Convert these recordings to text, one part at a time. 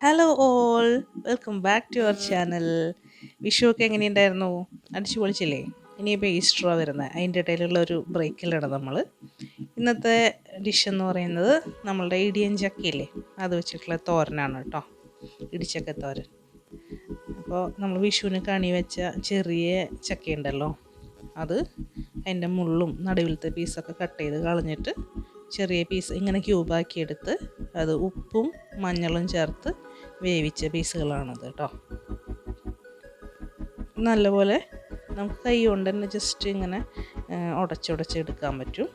Hello all welcome back to our channel വിഷുവൊക്കെ എങ്ങനെയുണ്ടായിരുന്നു? അടിച്ചു പൊളിച്ചില്ലേ ഇനിയിപ്പോൾ ഈസ്റ്ററാ വരുന്നത് അതിന്റെ ഇടയിലുള്ള ഒരു ബ്രേക്കിലാണ് നമ്മൾ ഇന്നത്തെ ഡിഷ് എന്ന് പറയുന്നത് നമ്മളുടെ ഇടിയൻ ചക്കയില്ലേ? അത് വെച്ചിട്ടുള്ള തോരനാണ് കേട്ടോ. ഇടിച്ചക്ക തോരൻ. അപ്പോൾ നമ്മൾ വിഷുവിന് കണി വെച്ച ചെറിയ ചക്കയുണ്ടല്ലോ. അത് അതിന്റെ മുള്ളും നടുവിലത്തെ പീസൊക്കെ കട്ട് ചെയ്ത് കളഞ്ഞിട്ട് ചെറിയ പീസ് ഇങ്ങനെ ക്യൂബാക്കി എടുത്ത് അത് ഉപ്പും മഞ്ഞളും ചേർത്ത് വേവിച്ച പീസുകളാണത് കേട്ടോ. നല്ലപോലെ നമുക്ക് കൈ കൊണ്ട് തന്നെ ജസ്റ്റ് ഇങ്ങനെ ഉടച്ചുടച്ചെടുക്കാൻ പറ്റും.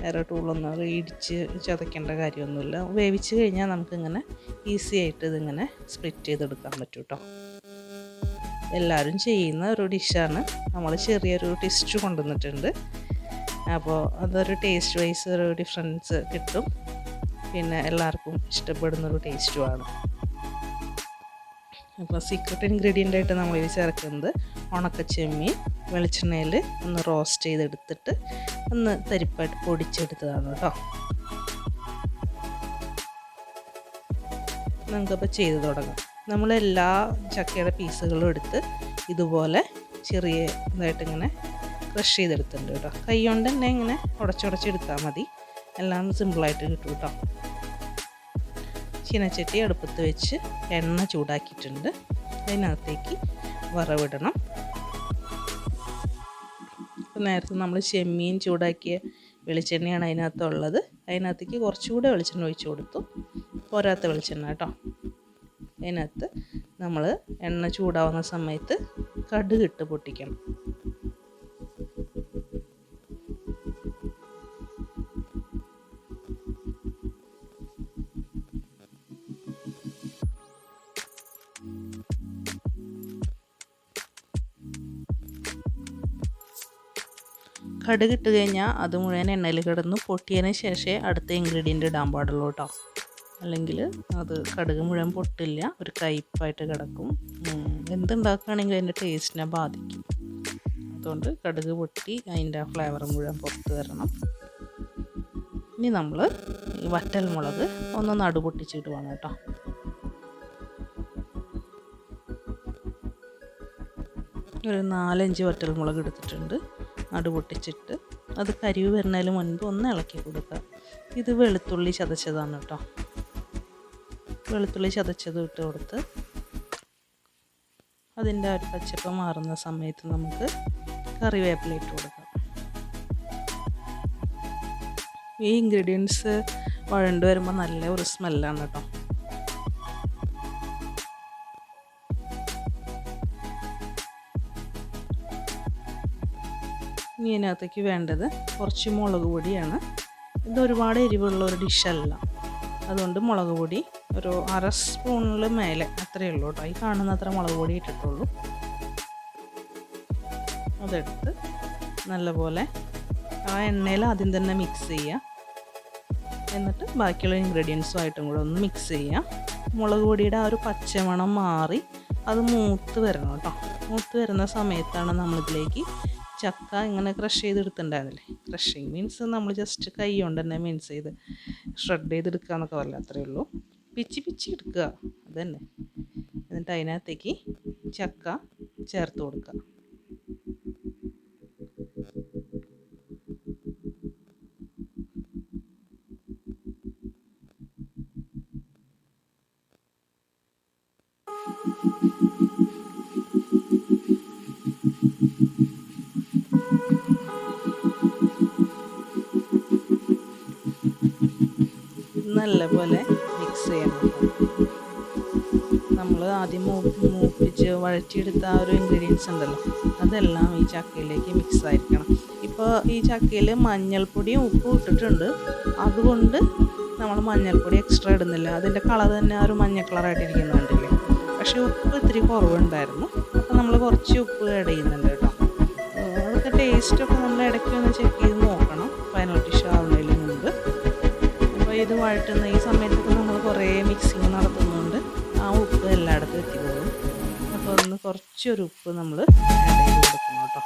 വേറെ ടൂളൊന്നും ഇടിച്ച് ചതയ്ക്കേണ്ട കാര്യമൊന്നുമില്ല. വേവിച്ച് കഴിഞ്ഞാൽ നമുക്കിങ്ങനെ ഈസി ആയിട്ട് ഇതിങ്ങനെ സ്പ്ലിറ്റ് ചെയ്തെടുക്കാൻ പറ്റും കേട്ടോ. എല്ലാവരും ചെയ്യുന്ന ഒരു ഡിഷാണ് നമ്മൾ ചെറിയൊരു ടിസ്റ്റ് കൊണ്ടുവന്നിട്ടുണ്ട്. അപ്പോൾ അതൊരു ടേസ്റ്റ് വൈസ് ഒരു ഡിഫറൻസ് കിട്ടും. പിന്നെ എല്ലാവർക്കും ഇഷ്ടപ്പെടുന്നൊരു ടേസ്റ്റുമാണ് അപ്പോൾ സീക്രട്ട് ഇൻഗ്രീഡിയന്റ് ആയിട്ട് നമ്മൾ ഇത് ചേർക്കുന്നത് ഉണക്ക ചെമ്മീൻ വെളിച്ചെണ്ണയിൽ ഒന്ന് റോസ്റ്റ് ചെയ്തെടുത്തിട്ട് ഒന്ന് തരിപ്പായിട്ട് പൊടിച്ചെടുത്തതാണ് കേട്ടോ. നമുക്കപ്പോൾ ചെയ്ത് തുടങ്ങാം. നമ്മൾ എല്ലാ ചക്കയുടെ പീസുകളും എടുത്ത് ഇതുപോലെ ചെറിയ ഇതായിട്ട് ഇങ്ങനെ ക്രഷ് ചെയ്തെടുത്തിട്ടുണ്ട് കേട്ടോ. കൈ കൊണ്ട് തന്നെ ഇങ്ങനെ ഉടച്ചുടച്ചെടുത്താൽ മതി. എല്ലാം സിമ്പിളായിട്ട് കിട്ടും കേട്ടോ. ചീനച്ചട്ടി അടുപ്പത്ത് വെച്ച് എണ്ണ ചൂടാക്കിയിട്ടുണ്ട്. അതിനകത്തേക്ക് വറവിടണം. ഇപ്പം നേരത്തെ നമ്മൾ ചെമ്മീൻ ചൂടാക്കിയ വെളിച്ചെണ്ണയാണ് അതിനകത്തുള്ളത്. അതിനകത്തേക്ക് കുറച്ചുകൂടെ വെളിച്ചെണ്ണ ഒഴിച്ച് കൊടുത്തു. പോരാത്ത വെളിച്ചെണ്ണ കേട്ടോ. അതിനകത്ത് നമ്മൾ എണ്ണ ചൂടാവുന്ന സമയത്ത് കടുകിട്ട് പൊട്ടിക്കണം. കടുകിട്ട് കഴിഞ്ഞാൽ അത് മുഴുവൻ എണ്ണയിൽ കിടന്ന് പൊട്ടിയതിന് ശേഷമേ അടുത്ത ഇൻഗ്രീഡിയന്റ് ഇടാൻ പാടുള്ളൂ കേട്ടോ അല്ലെങ്കിൽ അത് കടുക് മുഴുവൻ പൊട്ടില്ല ഒരു കയ്പ്പായിട്ട് കിടക്കും. എന്തുണ്ടാക്കുകയാണെങ്കിൽ അതിന്റെ ടേസ്റ്റിനെ ബാധിക്കും. അതുകൊണ്ട് കടുക് പൊട്ടി അതിന്റെ ഫ്ലേവർ മുഴുവൻ പുറത്ത് വരണം. ഇനി നമ്മൾ ഈ വറ്റൽ മുളക് ഒന്ന് നടു പൊട്ടിച്ചിടുവാണ് കേട്ടോ ഒരു നാലഞ്ച് വറ്റൽ മുളക് എടുത്തിട്ടുണ്ട്. നടു പൊട്ടിച്ചിട്ട് അത് കരിവ് വരുന്നതിന് മുൻപ് ഒന്ന് ഇളക്കി കൊടുക്കുക. ഇത് വെളുത്തുള്ളി ചതച്ചതാണ് കേട്ടോ. വെളുത്തുള്ളി ചതച്ചത് ഇട്ട് കൊടുത്ത് അതിന്റെ ഒരു പച്ചപ്പ് മാറുന്ന സമയത്ത് നമുക്ക് കറിവേപ്പില ഇട്ട് കൊടുക്കാം. ഈ ഇൻഗ്രീഡിയൻസ് വഴണ്ട് വരുമ്പോൾ നല്ല ഒരു സ്മെല്ലാണ് കേട്ടോ. ഇനി അതിനകത്തേക്ക് വേണ്ടത് കുറച്ച് മുളക് പൊടിയാണ്. ഇത് ഒരുപാട് എരിവുള്ള ഒരു ഡിഷല്ല. അതുകൊണ്ട് മുളക് പൊടി ഒരു അര സ്പൂണിൽ മേലെ അത്രയേ ഉള്ളൂ കേട്ടോ. ഈ കാണുന്ന അത്ര മുളക് പൊടി ഇട്ടിട്ടുള്ളൂ. അതെടുത്ത് നല്ലപോലെ ആ എണ്ണയിൽ ആദ്യം തന്നെ മിക്സ് ചെയ്യുക. എന്നിട്ട് ബാക്കിയുള്ള ഇൻഗ്രീഡിയൻസുമായിട്ടും കൂടെ ഒന്ന് മിക്സ് ചെയ്യുക. മുളക് പൊടിയുടെ ആ ഒരു പച്ചമണം മാറി അത് മൂത്ത് വരണം കേട്ടോ. മൂത്ത് വരുന്ന സമയത്താണ് നമ്മളിതിലേക്ക് ചക്ക ഇങ്ങനെ ക്രഷ് ചെയ്തെടുത്തിട്ടുണ്ടായിരുന്നില്ലേ? ക്രഷിങ് മീൻസ് നമ്മൾ ജസ്റ്റ് കൈ കൊണ്ട് തന്നെ മീൻസ് ചെയ്ത് ഷ്രെഡ് ചെയ്തെടുക്കുക എന്നൊക്കെ പറയില്ല അത്രയേ ഉള്ളൂ. പിച്ചി പിച്ചി എടുക്കുക. അതന്നെ. എന്നിട്ട് അതിനകത്തേക്ക് ചക്ക ചേർത്ത് കൊടുക്കുക. നല്ലപോലെ മിക്സ് ചെയ്യണം. നമ്മൾ ആദ്യം മൂപ്പിച്ച് വഴറ്റിയെടുത്ത ആ ഒരു ഇൻഗ്രീഡിയൻസ് ഉണ്ടല്ലോ അതെല്ലാം ഈ ചക്കയിലേക്ക് മിക്സ് ആയിരിക്കണം. ഇപ്പോൾ ഈ ചക്കയിൽ മഞ്ഞൾപ്പൊടിയും ഉപ്പും ഇട്ടിട്ടുണ്ട്. അതുകൊണ്ട് നമ്മൾ മഞ്ഞൾപ്പൊടി എക്സ്ട്രാ ഇടുന്നില്ല. അതിന്റെ കളർ തന്നെ ഒരു മഞ്ഞ കളറായിട്ടിരിക്കുന്നുണ്ടല്ലേ പക്ഷേ ഉപ്പ് ഇത്തിരി കുറവുണ്ടായിരുന്നു. അപ്പോൾ നമ്മൾ കുറച്ച് ഉപ്പ് ആഡ് ചെയ്യുന്നുണ്ട് കേട്ടോ. അതൊക്കെ ടേസ്റ്റൊക്കെ നമ്മൾ ഇടയ്ക്ക് ഒന്ന് ചെക്ക് ചെയ്ത് നോക്കണം. ഫൈനൽ ഡിഷ് അപ്പോൾ ഇത് വഴറ്റുന്ന ഈ സമയത്തൊക്കെ നമ്മൾ കുറേ മിക്സിങ് നടത്തുന്നുണ്ട്. ആ ഉപ്പ് എല്ലായിടത്തും എത്തിപ്പോകും അപ്പോൾ ഒന്ന് കുറച്ചൊരു ഉപ്പ് നമ്മൾ ആഡ് ചെയ്ത് കൊടുക്കണം കേട്ടോ.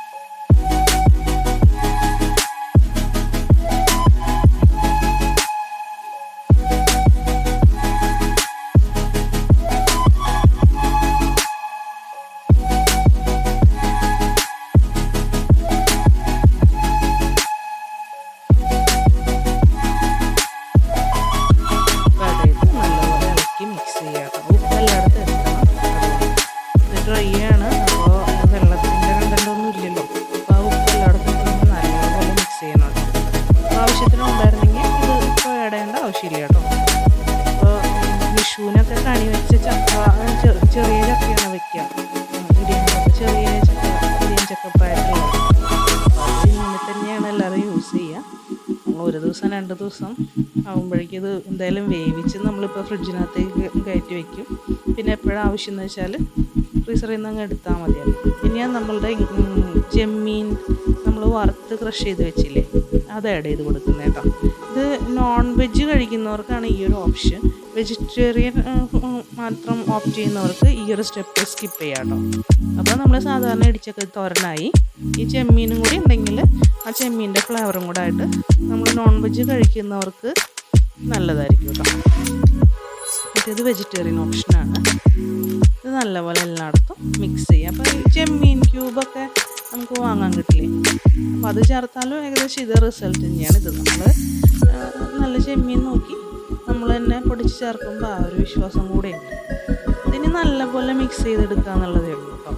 കണി വെച്ച ചക്ക ചെറിയ വെക്കുക. ഇടിയൻ ചെറിയ ചക്ക ഇടിയൻ നിന്ന് തന്നെയാണ് എല്ലാവരും യൂസ് ചെയ്യുക. ഒരു ദിവസം രണ്ട് ദിവസം ആകുമ്പോഴേക്കും ഇത് എന്തായാലും വേവിച്ച് നമ്മളിപ്പോൾ ഫ്രിഡ്ജിനകത്തേക്ക് കയറ്റി വെക്കും. പിന്നെ എപ്പോഴും ആവശ്യം എന്ന് വെച്ചാൽ ഫ്രീസറിൽ നിന്ന് അങ്ങ് എടുത്താൽ മതിയാവും. പിന്നെ നമ്മളുടെ ചെമ്മീൻ നമ്മൾ വറുത്ത് ക്രഷ് ചെയ്ത് വെച്ചില്ലേ അത് ആഡ് ചെയ്ത് കൊടുക്കുന്നത് കേട്ടോ. ഇത് നോൺ വെജ് കഴിക്കുന്നവർക്കാണ് ഈ ഒരു ഓപ്ഷൻ വെജിറ്റേറിയൻ മാത്രം ഓപ്റ്റ് ചെയ്യുന്നവർക്ക് ഈ ഒരു സ്റ്റെപ്പ് സ്കിപ്പ് ചെയ്യാം കേട്ടോ. അപ്പോൾ നമ്മൾ സാധാരണ ഇടിച്ചൊക്കെ തോരനായി. ഈ ചെമ്മീനും കൂടി ഉണ്ടെങ്കിൽ ആ ചെമ്മീന്റെ ഫ്ലേവറും കൂടെ ആയിട്ട് നമ്മൾ നോൺ വെജ് കഴിക്കുന്നവർക്ക് നല്ലതായിരിക്കും കേട്ടോ. മറ്റേത് വെജിറ്റേറിയൻ ഓപ്ഷനാണ് ഇത് നല്ലപോലെ എല്ലായിടത്തും മിക്സ് ചെയ്യാം. അപ്പോൾ ഈ ചെമ്മീൻ ക്യൂബൊക്കെ നമുക്ക് വാങ്ങാൻ കിട്ടില്ലേ? അപ്പോൾ അത് ചേർത്താലും ഏകദേശം ഇത് റിസൾട്ട് തന്നെയാണ് ഇത്. നമ്മൾ ചെമ്മീൻ നോക്കി. നമ്മൾ തന്നെ പൊടിച്ച് ചേർക്കുമ്പോൾ ആ ഒരു വിശ്വാസം കൂടെ ഉണ്ട്. ഇതിന് നല്ലപോലെ മിക്സ് ചെയ്തെടുക്കുക എന്നുള്ളതേ ഉള്ളൂ കേട്ടോ